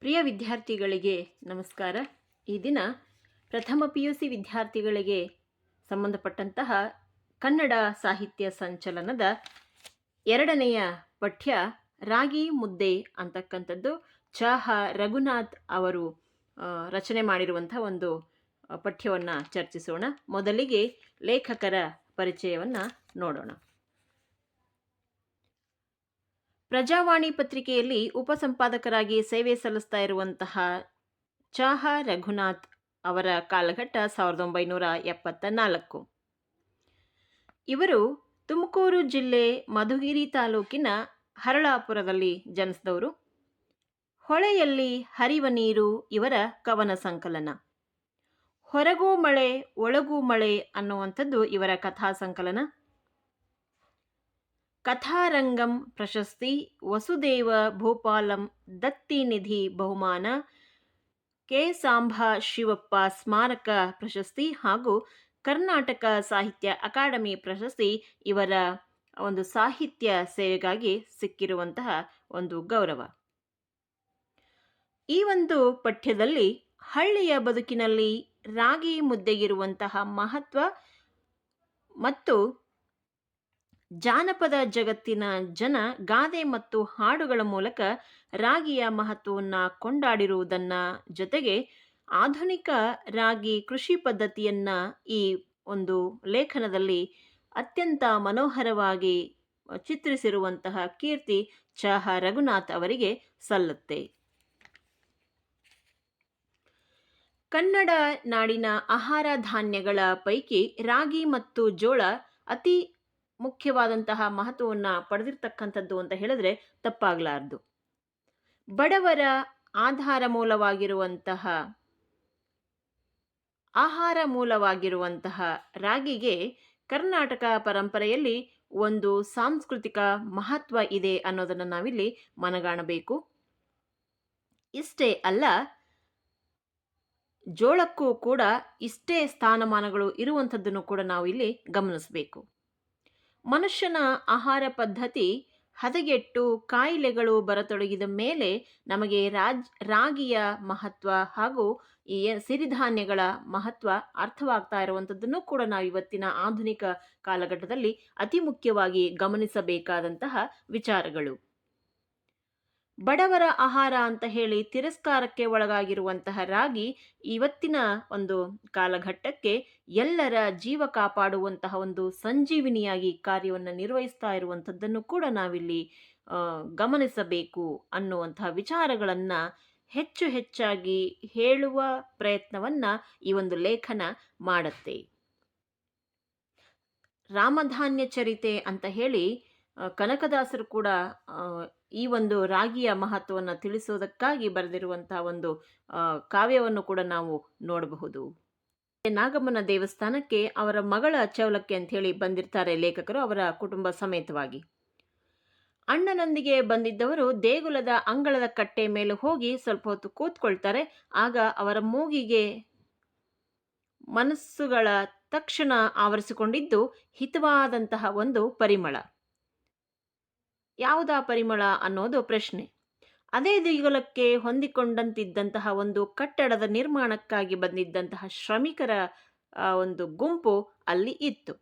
ಪ್ರಿಯ ವಿದ್ಯಾರ್ಥಿಗಳಿಗೆ ನಮಸ್ಕಾರ. ಈ ದಿನ ಪ್ರಥಮ ಪಿ ಯು ಸಿ ವಿದ್ಯಾರ್ಥಿಗಳಿಗೆ ಸಂಬಂಧಪಟ್ಟಂತಹ ಕನ್ನಡ ಸಾಹಿತ್ಯ ಸಂಚಲನದ ಎರಡನೆಯ ಪಠ್ಯ ರಾಗಿ ಮುದ್ದೆ ಅಂತಕ್ಕಂಥದ್ದು. ಚಾಹ ರಘುನಾಥ್ ಅವರು ರಚನೆ ಮಾಡಿರುವಂಥ ಒಂದು ಪಠ್ಯವನ್ನು ಚರ್ಚಿಸೋಣ. ಮೊದಲಿಗೆ ಲೇಖಕರ ಪರಿಚಯವನ್ನು ನೋಡೋಣ. ಪ್ರಜಾವಾಣಿ ಪತ್ರಿಕೆಯಲ್ಲಿ ಉಪಸಂಪಾದಕರಾಗಿ ಸೇವೆ ಸಲ್ಲಿಸ್ತಾ ಇರುವಂತಹ ಚಾಹ ರಘುನಾಥ್ ಅವರ ಕಾಲಘಟ್ಟ ಸಾವಿರದ ಒಂಬೈನೂರ ಎಪ್ಪತ್ತ ನಾಲ್ಕು ಇವರು ತುಮಕೂರು ಜಿಲ್ಲೆ ಮಧುಗಿರಿ ತಾಲೂಕಿನ ಹರಳಾಪುರದಲ್ಲಿ ಜನಿಸಿದವರು. ಹೊಳೆಯಲ್ಲಿ ಹರಿವ ನೀರು ಇವರ ಕವನ ಸಂಕಲನ. ಹೊರಗೂ ಮಳೆ, ಒಳಗೂ ಮಳೆ ಅನ್ನುವಂಥದ್ದು ಇವರ ಕಥಾ ಸಂಕಲನ. ಕಥಾರಂಗಂ ಪ್ರಶಸ್ತಿ ವಸುದೇವ ಭೂಪಾಲಂ ದತ್ತಿನಿಧಿ ಬಹುಮಾನ ಕೆ. ಸಾಂಬಾ ಶಿವಪ್ಪ ಸ್ಮಾರಕ ಪ್ರಶಸ್ತಿ ಹಾಗೂ ಕರ್ನಾಟಕ ಸಾಹಿತ್ಯ ಅಕಾಡೆಮಿ ಪ್ರಶಸ್ತಿ ಇವರ ಒಂದು ಸಾಹಿತ್ಯ ಸೇವೆಗಾಗಿ ಸಿಕ್ಕಿರುವಂತಹ ಒಂದು ಗೌರವ. ಈ ಒಂದು ಪಠ್ಯದಲ್ಲಿ ಹಳ್ಳಿಯ ಬದುಕಿನಲ್ಲಿ ರಾಗಿ ಮುದ್ದೆಗಿರುವಂತಹ ಮಹತ್ವ ಮತ್ತು ಜಾನಪದ ಜಗತ್ತಿನ ಜನ ಗಾದೆ ಮತ್ತು ಹಾಡುಗಳ ಮೂಲಕ ರಾಗಿಯ ಮಹತ್ವವನ್ನು ಕೊಂಡಾಡಿರುವುದನ್ನ ಜೊತೆಗೆ ಆಧುನಿಕ ರಾಗಿ ಕೃಷಿ ಪದ್ಧತಿಯನ್ನ ಈ ಒಂದು ಲೇಖನದಲ್ಲಿ ಅತ್ಯಂತ ಮನೋಹರವಾಗಿ ಚಿತ್ರಿಸಿರುವಂತಹ ಕೀರ್ತಿ ಚಹ ರಘುನಾಥ್ ಅವರಿಗೆ ಸಲ್ಲುತ್ತೆ. ಕನ್ನಡ ನಾಡಿನ ಆಹಾರ ಧಾನ್ಯಗಳ ಪೈಕಿ ರಾಗಿ ಮತ್ತು ಜೋಳ ಅತಿ ಮುಖ್ಯವಾದಂತಹ ಮಹತ್ವವನ್ನು ಪಡೆದಿರ್ತಕ್ಕಂಥದ್ದು ಅಂತ ಹೇಳಿದ್ರೆ ತಪ್ಪಾಗಲಾರ್ದು. ಬಡವರ ಆಧಾರ ಮೂಲವಾಗಿರುವಂತಹ, ಆಹಾರ ಮೂಲವಾಗಿರುವಂತಹ ರಾಗಿಗೆ ಕರ್ನಾಟಕ ಪರಂಪರೆಯಲ್ಲಿ ಒಂದು ಸಾಂಸ್ಕೃತಿಕ ಮಹತ್ವ ಇದೆ ಅನ್ನೋದನ್ನು ನಾವಿಲ್ಲಿ ಮನಗಾಣಬೇಕು. ಇಷ್ಟೇ ಅಲ್ಲ, ಜೋಳಕ್ಕೂ ಕೂಡ ಇಷ್ಟೇ ಸ್ಥಾನಮಾನಗಳು ಇರುವಂಥದ್ದನ್ನು ಕೂಡ ನಾವು ಇಲ್ಲಿ ಗಮನಿಸಬೇಕು. ಮನುಷ್ಯನ ಆಹಾರ ಪದ್ಧತಿ ಹದಗೆಟ್ಟು ಕಾಯಿಲೆಗಳು ಬರತೊಡಗಿದ ಮೇಲೆ ನಮಗೆ ರಾಜ್, ರಾಗಿಯ ಮಹತ್ವ ಹಾಗೂ ಈ ಸಿರಿಧಾನ್ಯಗಳ ಮಹತ್ವ ಅರ್ಥವಾಗ್ತಾ ಇರುವಂಥದ್ದನ್ನು ಕೂಡ ನಾವು ಇವತ್ತಿನ ಆಧುನಿಕ ಕಾಲಘಟ್ಟದಲ್ಲಿ ಅತಿ ಮುಖ್ಯವಾಗಿ ಗಮನಿಸಬೇಕಾದಂತಹ ವಿಚಾರಗಳು. ಬಡವರ ಆಹಾರ ಅಂತ ಹೇಳಿ ತಿರಸ್ಕಾರಕ್ಕೆ ಒಳಗಾಗಿರುವಂತಹ ರಾಗಿ ಇವತ್ತಿನ ಒಂದು ಕಾಲಘಟ್ಟಕ್ಕೆ ಎಲ್ಲರ ಜೀವ ಕಾಪಾಡುವಂತಹ ಒಂದು ಸಂಜೀವಿನಿಯಾಗಿ ಕಾರ್ಯವನ್ನು ನಿರ್ವಹಿಸ್ತಾ ಇರುವಂಥದ್ದನ್ನು ಕೂಡ ನಾವಿಲ್ಲಿ ಗಮನಿಸಬೇಕು ಅನ್ನುವಂತಹ ವಿಚಾರಗಳನ್ನು ಹೆಚ್ಚು ಹೆಚ್ಚಾಗಿ ಹೇಳುವ ಪ್ರಯತ್ನವನ್ನು ಈ ಒಂದು ಲೇಖನ ಮಾಡುತ್ತೆ. ರಾಮಧಾನ್ಯ ಚರಿತೆ ಅಂತ ಹೇಳಿ ಕನಕದಾಸರು ಕೂಡ ಈ ಒಂದು ರಾಗಿಯ ಮಹತ್ವವನ್ನು ತಿಳಿಸೋದಕ್ಕಾಗಿ ಬರೆದಿರುವಂತಹ ಒಂದು ಕಾವ್ಯವನ್ನು ಕೂಡ ನಾವು ನೋಡಬಹುದು. ನಾಗಮ್ಮನ ದೇವಸ್ಥಾನಕ್ಕೆ ಅವರ ಮಗಳ ಚೌಲಕ್ಕೆ ಅಂತ ಹೇಳಿ ಬಂದಿರ್ತಾರೆ ಲೇಖಕರು ಅವರ ಕುಟುಂಬ ಸಮೇತವಾಗಿ. ಅಣ್ಣನೊಂದಿಗೆ ಬಂದಿದ್ದವರು ದೇಗುಲದ ಅಂಗಳದ ಕಟ್ಟೆ ಮೇಲೆ ಹೋಗಿ ಸ್ವಲ್ಪ ಹೊತ್ತು ಕೂತ್ಕೊಳ್ತಾರೆ, ಆಗ ಅವರ ಮೂಗಿಗೆ ಮನಸ್ಸುಗಳ ತಕ್ಷಣ ಆವರಿಸಿಕೊಂಡಿದ್ದು ಹಿತವಾದಂತಹ ಒಂದು ಪರಿಮಳ. ಯಾವುದಾ ಪರಿಮಳ ಅನ್ನೋದು ಪ್ರಶ್ನೆ. ಅದೇ ದೇಗುಲಕ್ಕೆ ಹೊಂದಿಕೊಂಡಂತಿದ್ದಂತಹ ಒಂದು ಕಟ್ಟಡದ ನಿರ್ಮಾಣಕ್ಕಾಗಿ ಬಂದಿದ್ದಂತಹ ಶ್ರಮಿಕರ ಒಂದು ಗುಂಪು ಅಲ್ಲಿ ಇತ್ತು.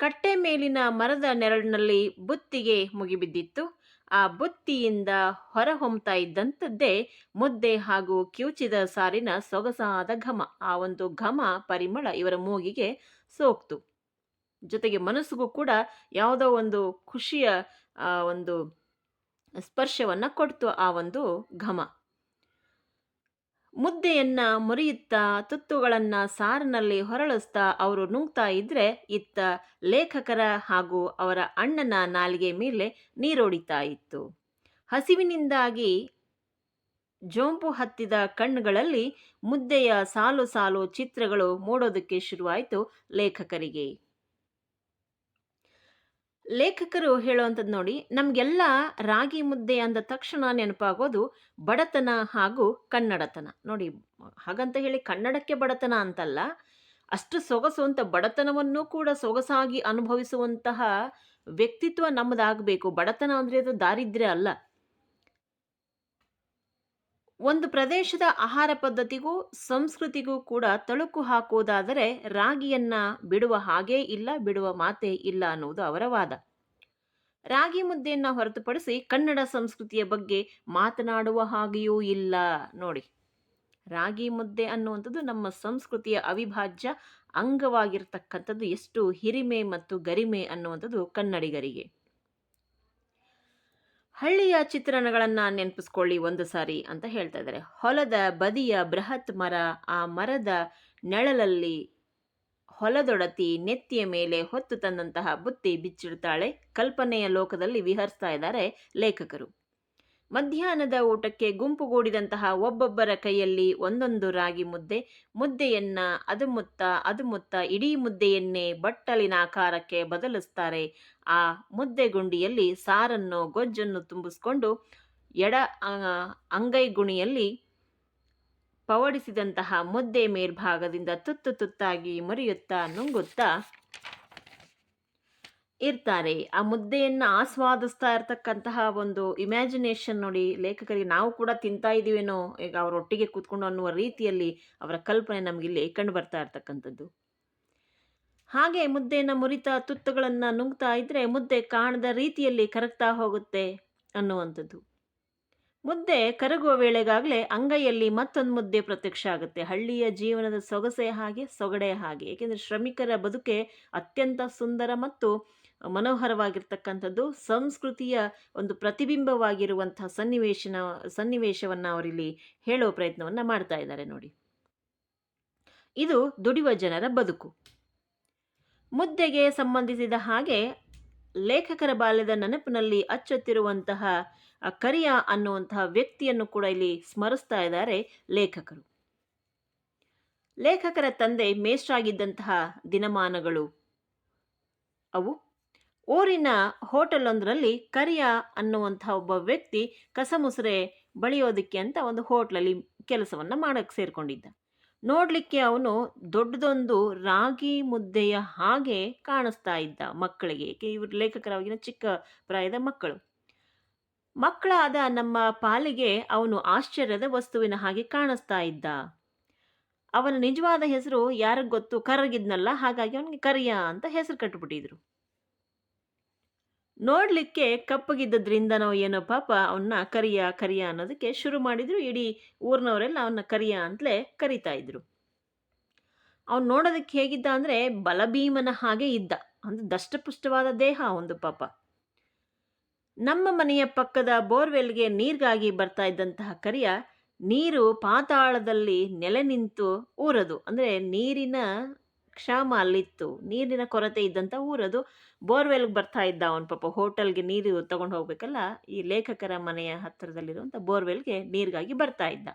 ಕಟ್ಟೆ ಮೇಲಿನ ಮರದ ನೆರಳಿನಲ್ಲಿ ಬುತ್ತಿಗೆ ಮುಗಿಬಿದ್ದಿತ್ತು. ಆ ಬುತ್ತಿಯಿಂದ ಹೊರಹೊಮ್ತಾ ಇದ್ದಂಥದ್ದೇ ಮುದ್ದೆ ಹಾಗೂ ಕಿವುಚಿದ ಸಾರಿನ ಸೊಗಸಾದ ಘಮ. ಆ ಒಂದು ಘಮ ಪರಿಮಳ ಇವರ ಮೂಗಿಗೆ ಸೋಕ್ತು. ಜೊತೆಗೆ ಮನಸ್ಸಿಗೂ ಕೂಡ ಯಾವುದೋ ಒಂದು ಖುಷಿಯ ಒಂದು ಸ್ಪರ್ಶವನ್ನು ಕೊಡ್ತು ಆ ಒಂದು ಘಮ. ಮುದ್ದೆಯನ್ನ ಮುರಿಯುತ್ತಾ ತುತ್ತುಗಳನ್ನು ಸಾರಿನಲ್ಲಿ ಹೊರಳಿಸ್ತಾ ಅವರು ನುಂಗ್ತಾ ಇದ್ರೆ ಇತ್ತ ಲೇಖಕರ ಹಾಗೂ ಅವರ ಅಣ್ಣನ ನಾಲಿಗೆ ಮೇಲೆ ನೀರೋಡಿತಾ ಇತ್ತು. ಹಸಿವಿನಿಂದಾಗಿ ಜೋಂಪು ಹತ್ತಿದ ಕಣ್ಣುಗಳಲ್ಲಿ ಮುದ್ದೆಯ ಸಾಲು ಸಾಲು ಚಿತ್ರಗಳು ಮೂಡೋದಕ್ಕೆ ಶುರುವಾಯಿತು ಲೇಖಕರಿಗೆ. ಲೇಖಕರು ಹೇಳುವಂಥದ್ದು ನೋಡಿ, ನಮಗೆಲ್ಲ ರಾಗಿ ಮುದ್ದೆ ಅಂದ ತಕ್ಷಣ ನೆನಪಾಗೋದು ಬಡತನ ಹಾಗೂ ಕನ್ನಡತನ. ನೋಡಿ, ಹಾಗಂತ ಹೇಳಿ ಕನ್ನಡಕ್ಕೆ ಬಡತನ ಅಂತಲ್ಲ, ಅಷ್ಟು ಸೊಗಸು ಅಂತ ಬಡತನವನ್ನು ಕೂಡ ಸೊಗಸಾಗಿ ಅನುಭವಿಸುವಂತಹ ವ್ಯಕ್ತಿತ್ವ ನಮ್ಮದಾಗಬೇಕು ಬಡತನ ಅಂದರೆ ಅದು ದಾರಿದ್ರ್ಯ ಅಲ್ಲ. ಒಂದು ಪ್ರದೇಶದ ಆಹಾರ ಪದ್ಧತಿಗೂ ಸಂಸ್ಕೃತಿಗೂ ಕೂಡ ತಳುಕು ಹಾಕುವುದಾದರೆ ರಾಗಿಯನ್ನ ಬಿಡುವ ಹಾಗೇ ಇಲ್ಲ, ಬಿಡುವ ಮಾತೇ ಇಲ್ಲ ಅನ್ನುವುದು ಅವರ ವಾದ. ರಾಗಿ ಮುದ್ದೆಯನ್ನು ಹೊರತುಪಡಿಸಿ ಕನ್ನಡ ಸಂಸ್ಕೃತಿಯ ಬಗ್ಗೆ ಮಾತನಾಡುವ ಹಾಗೆಯೂ ಇಲ್ಲ. ನೋಡಿ, ರಾಗಿ ಮುದ್ದೆ ಅನ್ನುವಂಥದ್ದು ನಮ್ಮ ಸಂಸ್ಕೃತಿಯ ಅವಿಭಾಜ್ಯ ಅಂಗವಾಗಿರ್ತಕ್ಕಂಥದ್ದು. ಎಷ್ಟು ಹಿರಿಮೆ ಮತ್ತು ಗರಿಮೆ ಅನ್ನುವಂಥದ್ದು ಕನ್ನಡಿಗರಿಗೆ. ಹಳ್ಳಿಯ ಚಿತ್ರಣಗಳನ್ನು ನೆನಪಿಸ್ಕೊಳ್ಳಿ ಒಂದು ಸಾರಿ ಅಂತ ಹೇಳ್ತಾ ಇದ್ದಾರೆ. ಹೊಲದ ಬದಿಯ ಬೃಹತ್ ಮರ, ಆ ಮರದ ನೆಳಲಲ್ಲಿ ಹೊಲದೊಡತಿ ನೆತ್ತಿಯ ಮೇಲೆ ಹೊತ್ತು ತಂದಂತಹ ಬುತ್ತಿ ಬಿಚ್ಚಿಡ್ತಾಳೆ. ಕಲ್ಪನೆಯ ಲೋಕದಲ್ಲಿ ವಿಹರಿಸ್ತಾ ಇದ್ದಾರೆ ಲೇಖಕರು. ಮಧ್ಯಾಹ್ನದ ಊಟಕ್ಕೆ ಗುಂಪುಗೂಡಿದಂತಹ ಒಬ್ಬೊಬ್ಬರ ಕೈಯಲ್ಲಿ ಒಂದೊಂದು ರಾಗಿ ಮುದ್ದೆ, ಮುದ್ದೆಯನ್ನ ಅದು ಮುತ್ತ ಅದು ಮುತ್ತ, ಇಡೀ ಮುದ್ದೆಯನ್ನೇ ಬಟ್ಟಲಿನ ಆಕಾರಕ್ಕೆ ಬದಲಿಸ್ತಾರೆ. ಆ ಮುದ್ದೆ ಗುಂಡಿಯಲ್ಲಿ ಸಾರನ್ನು, ಗೊಜ್ಜನ್ನು ತುಂಬಿಸ್ಕೊಂಡು ಎಡ ಅಂಗೈ ಗುಣಿಯಲ್ಲಿ ಪವಡಿಸಿದಂತಹ ಮುದ್ದೆ ಮೇಲ್ಭಾಗದಿಂದ ತುತ್ತು ತುತ್ತಾಗಿ ಮುರಿಯುತ್ತಾ ನುಂಗುತ್ತಾ ಇರ್ತಾರೆ. ಆ ಮುದ್ದೆಯನ್ನು ಆಸ್ವಾದಿಸ್ತಾ ಇರ್ತಕ್ಕಂತಹ ಒಂದು ಇಮ್ಯಾಜಿನೇಷನ್ ನೋಡಿ ಲೇಖಕರಿಗೆ ನಾವು ಕೂಡ ತಿಂತಾ ಇದ್ದೀವೇನೋ ಈಗ ಅವರೊಟ್ಟಿಗೆ ಕೂತ್ಕೊಂಡು ಅನ್ನುವ ರೀತಿಯಲ್ಲಿ ಅವರ ಕಲ್ಪನೆ ನಮಗಿಲ್ಲಿ ಕಂಡು ಬರ್ತಾ ಇರ್ತಕ್ಕಂಥದ್ದು. ಹಾಗೆ ಮುದ್ದೆಯನ್ನು ಮುರಿತಾ ತುತ್ತುಗಳನ್ನು ನುಂಗ್ತಾ ಇದ್ರೆ ಮುದ್ದೆ ಕಾಣದ ರೀತಿಯಲ್ಲಿ ಕರಗ್ತಾ ಹೋಗುತ್ತೆ ಅನ್ನುವಂಥದ್ದು. ಮುದ್ದೆ ಕರಗುವ ವೇಳೆಗಾಗಲೇ ಅಂಗೈಯಲ್ಲಿ ಮತ್ತೊಂದು ಮುದ್ದೆ ಪ್ರತ್ಯಕ್ಷ ಆಗುತ್ತೆ. ಹಳ್ಳಿಯ ಜೀವನದ ಸೊಗಸೆ ಹಾಗೆ ಸೊಗಡೆ ಹಾಗೆ. ಏಕೆಂದರೆ ಶ್ರಮಿಕರ ಬದುಕೆ ಅತ್ಯಂತ ಸುಂದರ ಮತ್ತು ಮನೋಹರವಾಗಿರ್ತಕ್ಕಂಥದ್ದು ಸಂಸ್ಕೃತಿಯ ಒಂದು ಪ್ರತಿಬಿಂಬವಾಗಿರುವಂತಹ ಸನ್ನಿವೇಶನ, ಸನ್ನಿವೇಶವನ್ನು ಅವರಿಲ್ಲಿ ಹೇಳುವ ಪ್ರಯತ್ನವನ್ನು ಮಾಡ್ತಾ ಇದ್ದಾರೆ ನೋಡಿ. ಇದು ದುಡಿಯುವ ಜನರ ಬದುಕು. ಮುದ್ದೆಗೆ ಸಂಬಂಧಿಸಿದ ಹಾಗೆ ಲೇಖಕರ ಬಾಲ್ಯದ ನೆನಪಿನಲ್ಲಿ ಅಚ್ಚೊತ್ತಿರುವಂತಹ ಕರಿಯ ಅನ್ನುವಂತಹ ವ್ಯಕ್ತಿಯನ್ನು ಕೂಡ ಇಲ್ಲಿ ಸ್ಮರಿಸ್ತಾ ಇದ್ದಾರೆ ಲೇಖಕರು. ಲೇಖಕರ ತಂದೆ ಮೇಷ್ಟ್ರಾಗಿದ್ದಂತಹ ದಿನಮಾನಗಳು ಅವು ಊರಿನ ಹೋಟೆಲ್ ಒಂದರಲ್ಲಿ ಕರಿಯ ಅನ್ನುವಂಥ ಒಬ್ಬ ವ್ಯಕ್ತಿ ಕಸಮುಸರೆ ಬಳಿಯೋದಕ್ಕೆ ಅಂತ ಒಂದು ಹೋಟ್ಲಲ್ಲಿ ಕೆಲಸವನ್ನು ಮಾಡೋಕ್ಕೆ ಸೇರಿಕೊಂಡಿದ್ದ. ನೋಡಲಿಕ್ಕೆ ಅವನು ದೊಡ್ಡದೊಂದು ರಾಗಿ ಮುದ್ದೆಯ ಹಾಗೆ ಕಾಣಿಸ್ತಾ ಇದ್ದ ಮಕ್ಕಳಿಗೆ, ಏಕೆ ಇವರು ಲೇಖಕರಾಗಿನ ಚಿಕ್ಕ ಪ್ರಾಯದ ಮಕ್ಕಳು. ಮಕ್ಕಳಾದ ನಮ್ಮ ಪಾಲಿಗೆ ಅವನು ಆಶ್ಚರ್ಯದ ವಸ್ತುವಿನ ಹಾಗೆ ಕಾಣಿಸ್ತಾ ಇದ್ದ. ಅವನ ನಿಜವಾದ ಹೆಸರು ಯಾರಿಗೆ ಗೊತ್ತು? ಕರಗಿದ್ನಲ್ಲ, ಹಾಗಾಗಿ ಅವನಿಗೆ ಕರಿಯ ಅಂತ ಹೆಸರು ಕಟ್ಟಿಬಿಟ್ಟಿದ್ರು ನೋಡಲಿಕ್ಕೆ ನಾವು ಏನೋ ಪಾಪ ಅವನ್ನ ಕರಿಯ ಕರಿಯ ಅನ್ನೋದಕ್ಕೆ ಶುರು ಮಾಡಿದ್ರು. ಇಡೀ ಊರಿನವರೆಲ್ಲ ಅವನ್ನ ಕರಿಯ ಅಂತಲೇ ಕರಿತಾ ಇದ್ರು. ಅವ್ನು ನೋಡೋದಕ್ಕೆ ಹೇಗಿದ್ದ ಅಂದರೆ ಬಲಭೀಮನ ಹಾಗೆ ಇದ್ದ. ಅಂದ್ರೆ ದಷ್ಟಪುಷ್ಟವಾದ ದೇಹ ಒಂದು ಪಾಪ. ನಮ್ಮ ಮನೆಯ ಪಕ್ಕದ ಬೋರ್ವೆಲ್ಗೆ ನೀರಿಗಾಗಿ ಬರ್ತಾ ಇದ್ದಂತಹ ಕರಿಯ ನೀರು ಪಾತಾಳದಲ್ಲಿ ನೆಲೆ ನಿಂತು ಊರದು. ಅಂದರೆ ನೀರಿನ ಕ್ಷಾಮ ಅಲ್ಲಿತ್ತು. ನೀರಿನ ಕೊರತೆ ಇದ್ದಂಥ ಊರದು ಬೋರ್ವೆಲ್ಗೆ ಬರ್ತಾ ಇದ್ದ ಅವನು ಪಾಪ. ಹೋಟೆಲ್ಗೆ ನೀರು ತಗೊಂಡು ಹೋಗ್ಬೇಕಲ್ಲ, ಈ ಲೇಖಕರ ಮನೆಯ ಹತ್ತಿರದಲ್ಲಿರುವಂಥ ಬೋರ್ವೆಲ್ಗೆ ನೀರಿಗಾಗಿ ಬರ್ತಾ ಇದ್ದ.